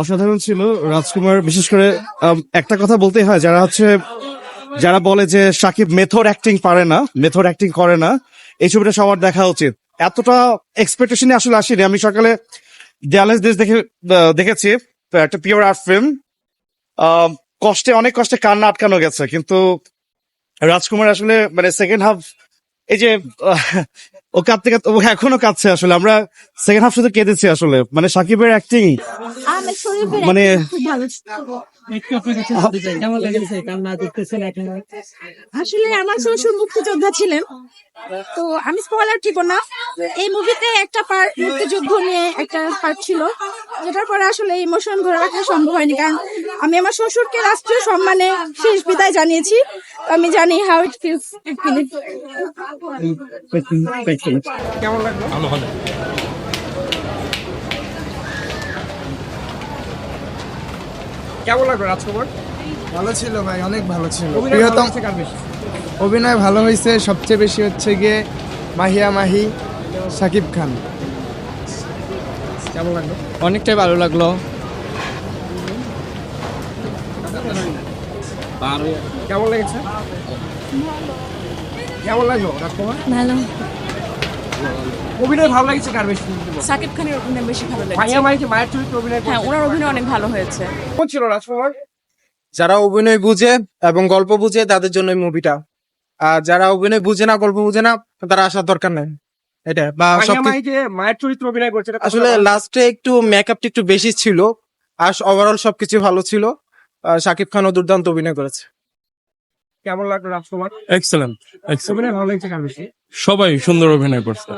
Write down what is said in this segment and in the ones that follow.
অসাধারণ ছিল রাজকুমার। বিশেষ করে একটা কথা বলতেই হয়, যারা হচ্ছে, যারা বলে যে সাকিব মেথড অ্যাক্টিং পারে না মেথড অ্যাক্টিং করে না, এই ছবিটা সবার দেখা উচিত। এতটা এক্সপেকটেশনে আসলে আসেনি। আমি সকালে দেয়ালেস দেশ দেখে দেখেছি একটা পিওর আর্ট ফিল্ম কষ্টে, অনেক কষ্টে কান্না আটকানো গেছে, কিন্তু রাজকুমার আসলে মানে সেকেন্ড হাফ এই যে ও কাঁদতে কাঁদতে ও এখনও কাঁদছে আসলে। আমরা সেকেন্ড হাফ শুধু কেঁদেছি আসলে। মানে সাকিবের অ্যাক্টিং মানে আসলে আমার শ্বশুর মুক্তিযোদ্ধা ছিলেন। তো আমি স্পয়লার ঠিক না। এই মুভিতে একটা পার্ট মুক্তিযুদ্ধ নিয়ে একটা পার্ট ছিল। যেটার পরে আসলে ইমোশন ধরে রাখা সম্ভব হয়নি। কারণ আমি আমার শ্বশুরকে রাষ্ট্রীয় সম্মানে শেষ বিদায় জানিয়েছি। আমি জানি হাউ ইট ফিলস কেমন লাগল? ভালো ভালো। কেমন লাগল রাজকুমার? ভালো ছিল ভাই অনেক ভালো ছিল। অভিনয় ভালো প্রিয়তম? অভিনয় ভালো হয়েছে সবচেয়ে বেশি হচ্ছে গিয়ে মাহিয়া মাহি সাকিব খান। কেমন লাগল? অনেকটাই ভালো লাগল। কেমন লেগেছে? কেমন লাগল রাজকুমার? ভালো। অভিনয় ভালো লাগছে কার বেশি সাকিব খানের অভিনয় বেশি ভালো লেগেছে। মাইয়া মাইকে মায়ের চরিত্রে অভিনয় হ্যাঁ ওনার অভিনয় অনেক ভালো হয়েছে। কেমন ছিল রাজকুমার? যারা অভিনয় বুঝে এবং গল্প বুঝে তাদের জন্য মুভিটা। আর যারা অভিনয় বুঝে না গল্প বুঝে না তারা আসার দরকার নেই। এটা বা মায়ের চরিত্র অভিনয় করছে আসলে লাস্টে একটু মেকআপটা একটু বেশি ছিল আর ওভারঅল সবকিছু ভালো ছিল। শাকিব খানও দুর্দান্ত অভিনয় করেছে। কেমন লাগল রাজকুমার? এক্সেলেন্ট অভিনয় ভালো লাগছে কার বেশি? সবাই সুন্দর অভিনয় করছে।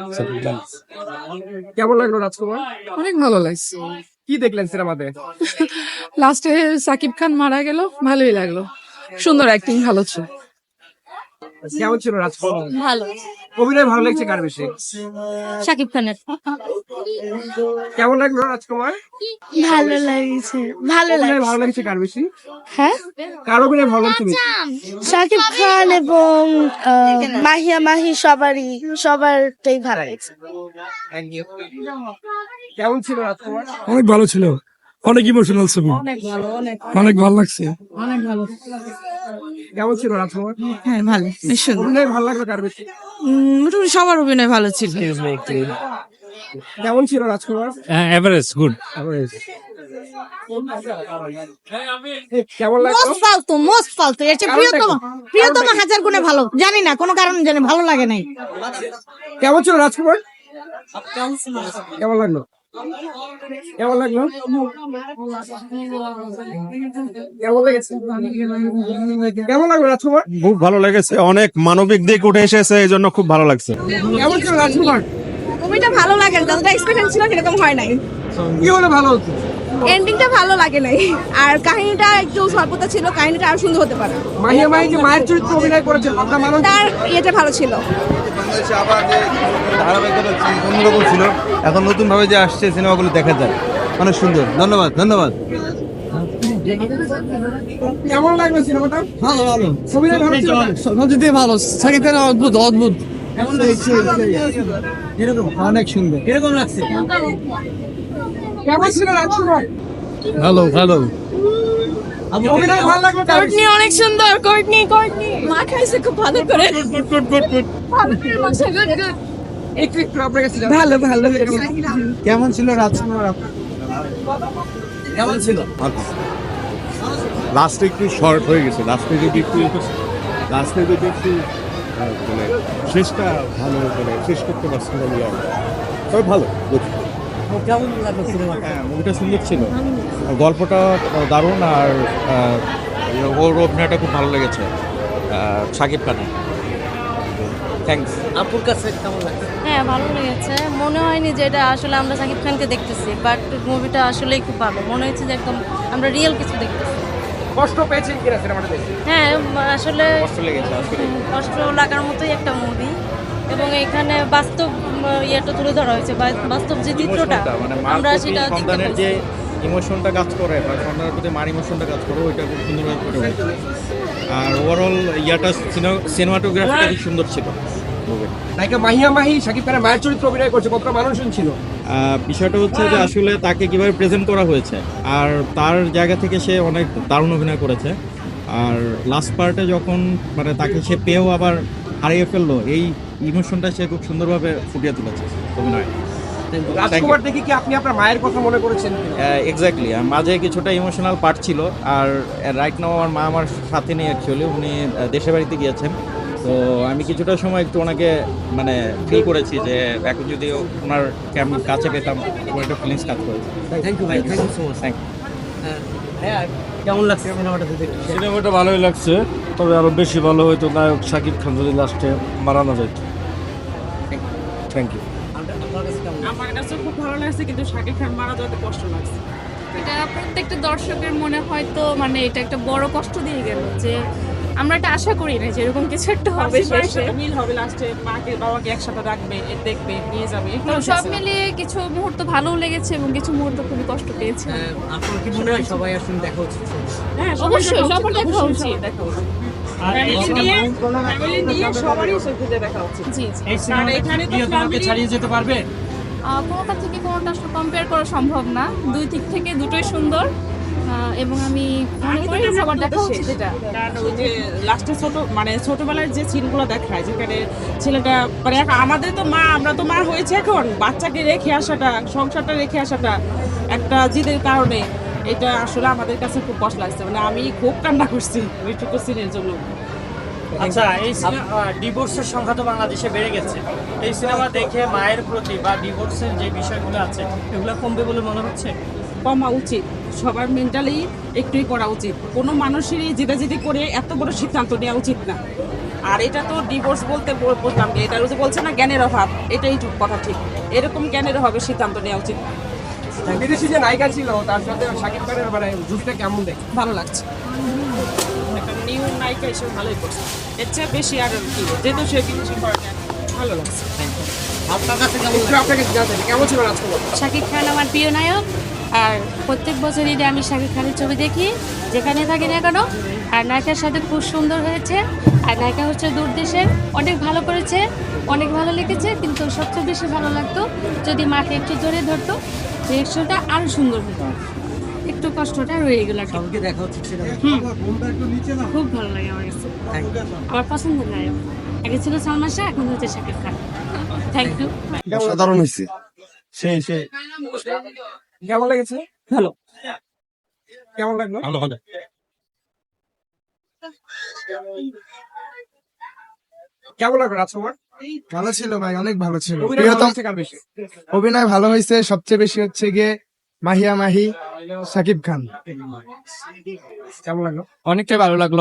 কেমন লাগল রাজকুমার? অনেক ভালো লাগছে। কি দেখলেন সিনেমাতে? লাস্টে সাকিব খান মারা গেল ভালোই লাগল। সুন্দর অ্যাক্টিং ভালো ছিল। কেমন ছিল রাজকুমার? ভালো। অভিনয় ভালো লাগছে কার বেশি? সাকিব খানের। কেমন লাগল রাজকুমার? ভালো লাগছে ভালো অভিনয় ভালো লাগছে। কার বেশি? হ্যাঁ? কার অভিনয় ভালো লাগছে বেশি? শাকিব খান এবং মাহিয়া মাহি সবারই সবারটাই ভালো লাগছে। কেমন ছিল রাজকুমার? অনেক ভালো ছিল। অনেক ইমোশনাল ছবি। অনেক ভালো অনেক। ভালো লাগছে। কেমন ছিল রাজকুমার হ্যাঁ ভালো ভীষণ অভিনয় ভালো লাগল কার বেশি? মোটামুটি সবার অভিনয় ভালো ছিল। কেমন ছিল রাজকুমার এভারেজ গুড প্রিয়তম? হাজার গুণে ভালো। জানি না কোনো কারণ জানি ভালো লাগে নাই। কেমন ছিল রাজকুমার কেমন লাগল? কেমন লাগল? কেমন লাগল রাজকুমার? খুব ভালো লেগেছে অনেক মানবিক দিক উঠে এসেছে এই জন্য খুব ভালো লাগছে। কেমন ছিল রাজকুমার? মুভিটা ভালো লাগে যতটা এক্সপেক্টেশন ছিল সেরকম হয় নাই। কি হলে ভালো হতো? এন্ডিংটা ভালো লাগে নাই। আর কাহিনীটা একটু স্বল্পতা ছিল কাহিনীটা আরও সুন্দর হতে পারে। মাহিয়া মাহি যে মায়ের চরিত্র অভিনয় করেছে আপনার মানুষ তার ইয়েটা ভালো ছিল। ধারাবাহিকতা অন্যরকম ছিল এখন নতুন ভাবে যে আসছে সিনেমাগুলো দেখা যায়। অনেক সুন্দর। ধন্যবাদ ধন্যবাদ। কেমন লাগল সিনেমাটা? ভালো ভালো। অভিনয় ভালো ছিল সবচেয়ে ভালো। সাকিব খান অদ্ভুত। অদ্ভুত এরকম অনেক সুন্দর। এরকম লাগছে? কেমন ছিল রাজকুমার ভালো ভালো অভিনয় ভালো লাগল কোর্টনি অনেক সুন্দর কোর্টনি কোর্টনি মা খাইছে খুব ভালো করে। একটু একটু আপনার কাছে ভালো ভালো। কেমন ছিল কেমন ছিল? লাস্টে একটু শর্ট হয়ে গেছে। লাস্টে যদি একটু লাস্টে যদি একটু মানে শেষটা ভালো করে শেষ করতে পারছিল বলে আমার। তবে ভালো good। কেমন লাগল সিনেমা হ্যাঁ মুভিটা সুন্দর ছিল। গল্পটা দারুণ আর ওর অভিনয়টা খুব ভালো লেগেছে সাকিব খানের। থ্যাংকস আপুর কাছে কেমন লাগছে? হ্যাঁ ভালো লেগেছে। মনে হয়নি যে এটা আসলে আমরা সাকিব খানকে দেখতেছি বাট মুভিটা আসলেই খুব ভালো। মনে হচ্ছে যে একদম আমরা রিয়েল কিছু দেখতেছি। কষ্ট পেয়েছেন কিনা সিনেমাটা দেখে হ্যাঁ আসলে কষ্ট লেগেছে আসলে কষ্ট লাগার মতোই একটা মুভি এবং এখানে বাস্তব ইয়েটা তুলে ধরা হয়েছে বাস্তব যে চিত্রটা মানে মার আমরা সেটা সন্তানের যে ইমোশনটা কাজ করে বা সন্তানের প্রতি মার ইমোশনটা কাজ করে ওইটা খুব সুন্দরভাবে ফুটে উঠেছে। আর ওভারঅল ইয়াটা সিনেমাটোগ্রাফিটা খুব সুন্দর ছিল। নায়িকা মাহিয়া মাহি শাকিব খানের মায়ের চরিত্র অভিনয় করছে কতটা মানুষ ছিল? বিষয়টা হচ্ছে যে আসলে তাকে কীভাবে প্রেজেন্ট করা হয়েছে আর তার জায়গা থেকে সে অনেক দারুণ অভিনয় করেছে। আর লাস্ট পার্টে যখন মানে তাকে সে পেয়েও আবার হারিয়ে ফেলল এই ইমোশনটা সে খুব সুন্দরভাবে ফুটিয়ে তুলেছে অভিনয়। রাজকুমার দেখে কি আপনি আপনার মায়ের কথা মনে করেছেন এক্স্যাক্টলি মাঝে কিছুটা ইমোশনাল পার্ট ছিল আর রাইট নাও আমার মা আমার সাথে নেই অ্যাকচুয়ালি উনি আহ, দেশের বাড়িতে গিয়েছেন। তো আমি কিছুটা সময় একটু ওনাকে মানে ফিল করেছি যে এখন যদি ওনার আমি কাছে পেতাম আমার একটা ফিলিংস কাজ করেছে থ্যাংক ইউ ভাই thank you so much thank কেমন লাগছে সিনেমাটা ভালোই লাগছে তবে আরও বেশি ভালো হতো নায়ক শাকিব খান যদি লাস্টে মারানো যেত থ্যাংক ইউ আপনার কাছে কেমন আমার কাছে খুব ভালো লাগছে কিন্তু শাকিব খান মারা যাতে কষ্ট লাগছে। এটা প্রত্যেকটা দর্শকের মনে হয়তো মানে এটা একটা বড় কষ্ট দিয়ে গেল যে আমরা এটা আশা করি না যে এরকম কিছু একটা হবে শেষে। মিল হবে লাস্টে মাকে বাবাকে একসাথে রাখবে দেখবে নিয়ে যাবে সব মিলিয়ে কিছু মুহূর্ত ভালোও লেগেছে এবং কিছু মুহূর্ত খুবই কষ্ট পেয়েছে। আপনার কি মনে হয় সবাই আসলে দেখা উচিত? হ্যাঁ অবশ্যই, সবার দেখা উচিত। দেখা উচিত। আর এই ফ্যামিলি সিনেমা নিয়ে ফ্যামিলি নিয়ে সবারই খুঁজে দেখা উচিত। জি জি। এই সিনেমা এখানে তো প্রিয়তমাকে family- ছাড়িয়ে যেতে পারবে? কোনোটা থেকে কোনোটা কম্পেয়ার করা সম্ভব না। দুই দিক থেকে দুটোই সুন্দর। এবং আমি মনে করি সবার দেখা উচিত এটা। ওই যে লাস্টে ছোট মানে ছোটবেলার যে সিনগুলো দেখায় যেখানে ছেলেটা মানে এখন আমাদের তো মা আমরা তো মা হয়েছে এখন। বাচ্চাকে রেখে আসাটা সংসারটা রেখে আসাটা একটা জিদের কারণে। এটা আসলে আমাদের কাছে খুব কষ্ট লাগছে। মানে আমি খুব কান্না করছি ওইটুকু সিনের জন্য। আচ্ছা এই ডিভোর্সের সংখ্যা তো বাংলাদেশে বেড়ে গেছে। এই সিনেমা দেখে মায়ের প্রতি বা ডিভোর্সের যে বিষয়গুলো আছে এগুলো কমবে বলে মনে হচ্ছে? কমা উচিত। সবার মেন্টালি একটুই করা উচিত। কোনো মানুষেরই জেদাজেদি করে এত বড় সিদ্ধান্ত নেওয়া উচিত না। আর এটা তো ডিভোর্স বলতে বল- বললাম যে এটা বলছে না জ্ঞানের অভাব এটাই কথা ঠিক। এরকম জ্ঞানের অভাবে সিদ্ধান্ত নেওয়া উচিত। বিদেশি যে নায়িকা ছিল তার সাথে শাকিব খানের মানে জুসটা কেমন দেখে? ভালো লাগছে। একটা নিউ নায়িকা হিসেবে ভালোই করছে। এর চেয়ে বেশি আর কি যেহেতু সে বিদেশি পার্টনার ভালো লাগছে। আপনার কাছে কেমন আপনাকে জানতে কেমন ছিল রাজকুমার? শাকিব খান আমার প্রিয় নায়ক। আর প্রত্যেক বছর ঈদে আমি শাকিব খানের ছবি দেখি যেখানে থাকি না কেন। আর নায়িকার সাথে খুব সুন্দর হয়েছে। আর নায়িকা হচ্ছে দূর দেশের অনেক ভালো করেছে অনেক ভালো লেগেছে কিন্তু সবচেয়ে বেশি ভালো লাগতো যদি মাকে একটু ধরে ধরতো। রিয়েকশনটা আরও সুন্দর হতো একটু কষ্টটা রয়ে গেল আর কি। সবাইকে দেখা উচিত সিনেমা খুব ভালো লাগে আমার কাছে। আমার পছন্দের নায়ক আগে ছিল সালমান শাহ এখন হচ্ছে শাকিব খান। থ্যাংক ইউ সাধারণ হয়েছে। সেই সেই কেমন লেগেছে? ভালো। কেমন লাগল? ভালো ভালো। কেমন লাগল রাজকুমার? ভালো ছিল ভাই অনেক ভালো ছিল। প্রিয়তম বেশি? অভিনয় ভালো হয়েছে সবচেয়ে বেশি হচ্ছে গিয়ে মাহিয়া মাহি সাকিব খান। কেমন লাগল? অনেকটাই ভালো লাগল।